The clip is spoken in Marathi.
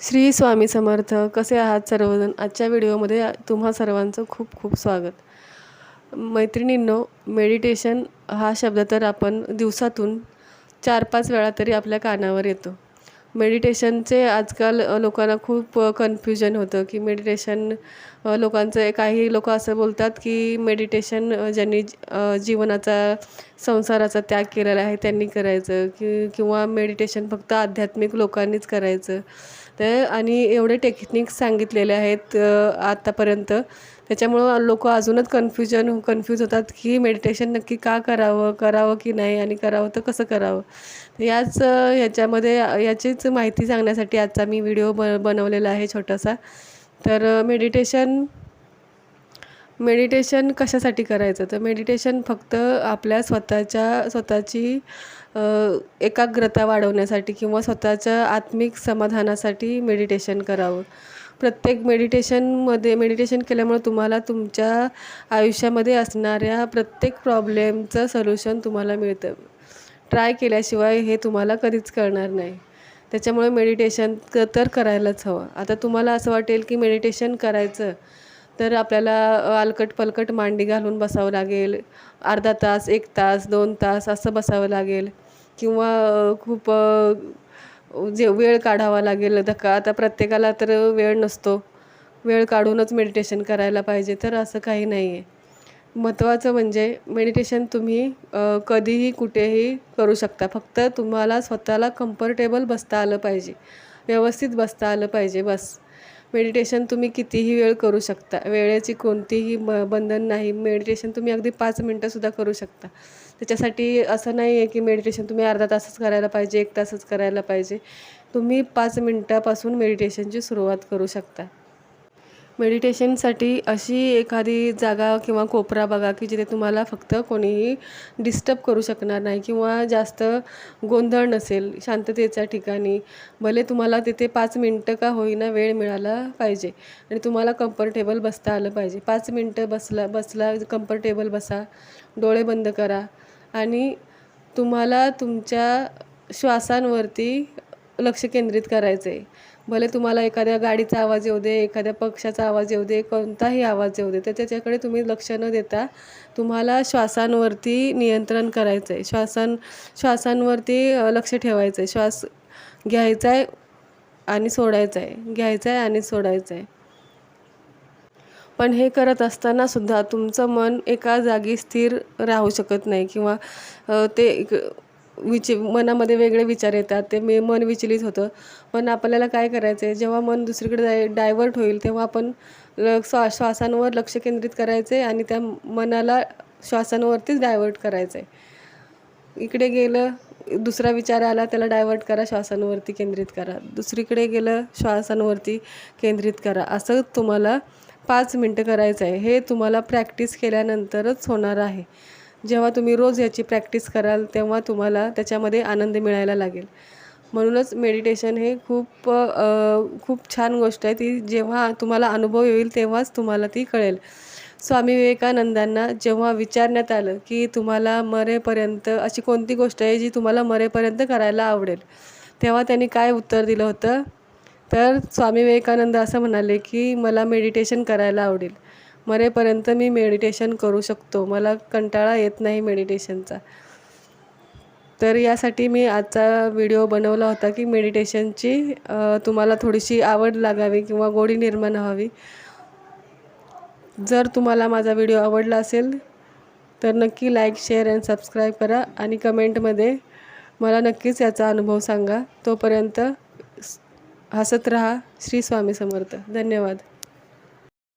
श्री स्वामी समर्थ कसे आहात सर्वजण? आजच्या व्हिडिओमध्ये तुम्हा सर्वांचं खूप खूप स्वागत. मैत्रिणींनो मेडिटेशन हा शब्द तर आपण दिवसातून चार पाच वेळा तरी आपल्या कानावर येतो. मेडिटेशनचे आजकाल लोकांना खूप कन्फ्युजन होतं की मेडिटेशन लोकांचं काही लोक असं बोलतात की मेडिटेशन ज्यांनी जीवनाचा संसाराचा त्याग केलेला आहे त्यांनी करायचं की किंवा मेडिटेशन फक्त आध्यात्मिक लोकांनीच करायचं. तर आणि एवढे टेक्निक्स सांगितलेले आहेत आत्तापर्यंत त्याच्यामुळं लोक अजूनच कन्फ्युजन कन्फ्यूज होतात की मेडिटेशन नक्की का करावं करावं की नाही आणि करावं तर कसं करावं? याच ह्याच्यामध्ये याचीच माहिती सांगण्यासाठी आजचा मी व्हिडिओ ब बनवलेला आहे छोटासा. तर मेडिटेशन मेडिटेशन कशासाठी करायचं? तर मेडिटेशन फक्त आपल्या स्वतःच्या स्वतःची एकाग्रता वाढवण्यासाठी किंवा स्वतःच्या आत्मिक समाधानासाठी मेडिटेशन करावं. प्रत्येक मेडिटेशनमध्ये मेडिटेशन केल्यामुळे तुम्हाला तुमच्या आयुष्यामध्ये असणाऱ्या प्रत्येक प्रॉब्लेमचं सोल्युशन तुम्हाला मिळतं. ट्राय केल्याशिवाय हे तुम्हाला कधीच कळणार नाही. त्याच्यामुळे मेडिटेशन तर करायलाच हवं. आता तुम्हाला असं वाटेल की मेडिटेशन करायचं तर आपल्याला अलकट पलकट मांडी घालून बसावं लागेल. अर्धा तास एक तास दोन तास असं बसावं लागेल. किंवा खूप जे वेळ काढावा लागेल. धक्का आता प्रत्येकाला तर वेळ नसतो. वेळ काढूनच मेडिटेशन करायला पाहिजे तर असं काही नाही आहे महत्त्वाचं म्हणजे मेडिटेशन तुम्ही कधीही कुठेही करू शकता. फक्त तुम्हाला स्वतःला कम्फर्टेबल बसता आलं पाहिजे. व्यवस्थित बसता आलं पाहिजे बस. मेडिटेशन तुम्ही कितीही वेळ करू शकता. वेळेची कोणतीही ब बंधन नाही. मेडिटेशन तुम्ही अगदी पाच मिनटंसुद्धा करू शकता. त्याच्यासाठी असं नाही आहे की मेडिटेशन तुम्ही अर्धा तासच करायला पाहिजे एक तासच करायला पाहिजे. तुम्ही पाच मिनटापासून मेडिटेशनची सुरुवात करू शकता. मेडिटेशनसाठी अशी एखादी जागा किंवा कोपरा बघा की जिथे तुम्हाला फक्त कोणीही डिस्टर्ब करू शकणार नाही किंवा जास्त गोंधळ नसेल शांततेच्या ठिकाणी. भले तुम्हाला तिथे पाच मिनटं का होईना वेळ मिळाला पाहिजे आणि तुम्हाला कम्फर्टेबल बसता आलं पाहिजे. पाच मिनटं बसला बसला कम्फर्टेबल बसा डोळे बंद करा. आणि तुम्हाला तुमच्या श्वासांवरती लक्ष केंद्रित करायचं. आहे भले तुम्हाला एखाद्या गाडीचा आवाज येऊ दे एखाद्या पक्षाचा आवाज येऊ दे कोणताही आवाज येऊ दे तर त्याच्याकडे तुम्ही लक्ष न देता तुम्हाला श्वासांवरती नियंत्रण करायचं आहे श्वासां श्वासांवरती लक्ष ठेवायचं आहे श्वास घ्यायचा आहे आणि सोडायचा आहे घ्यायचा आहे आणि सोडायचा आहे पण हे करत असताना सुद्धा तुमचं मन एका जागी स्थिर राहू शकत नाही किंवा ते विच मनामध्ये वेगळे विचार येतात ते मे मन विचलित होतं. पण आपल्याला काय करायचं आहे जेव्हा मन दुसरीकडे जाय डायवर्ट होईल तेव्हा आपण ल श्वा श्वासांवर लक्ष केंद्रित करायचं आहे आणि त्या मनाला श्वासांवरतीच डायवर्ट करायचं आहे इकडे गेलं दुसरा विचार आला त्याला डायवर्ट करा श्वासांवरती केंद्रित करा. दुसरीकडे गेलं श्वासांवरती केंद्रित करा. असं तुम्हाला पाच मिनटं करायचं आहे हे तुम्हाला प्रॅक्टिस केल्यानंतरच होणार आहे. जेव्हा तुम्ही रोज याची प्रॅक्टिस कराल तेव्हा तुम्हाला त्याच्यामध्ये आनंद मिळायला लागेल. म्हणूनच मेडिटेशन हे खूप खूप छान गोष्ट आहे. ती जेव्हा तुम्हाला अनुभव येईल तेव्हाच तुम्हाला ती कळेल. स्वामी विवेकानंदांना जेव्हा विचारण्यात आलं की तुम्हाला मरेपर्यंत अशी कोणती गोष्ट आहे जी तुम्हाला मरेपर्यंत करायला आवडेल? तेव्हा त्यांनी काय उत्तर दिलं होतं? तर स्वामी विवेकानंद असं म्हणाले की मला मेडिटेशन करायला आवडेल. मरेपर्यंत मी मेडिटेशन करू शकतो. मला कंटाळा येत नाही मेडिटेशनचा तर यासाठी मी आजचा व्हिडिओ बनवला होता की मेडिटेशनची तुम्हाला थोडीशी आवड लागावी किंवा गोडी निर्माण व्हावी. जर तुम्हाला माझा व्हिडिओ आवडला असेल तर नक्की लाईक शेअर अँड सबस्क्राईब करा आणि कमेंटमध्ये मला नक्कीच याचा अनुभव सांगा. तोपर्यंत हसत रहा. श्री स्वामी समर्थ. धन्यवाद.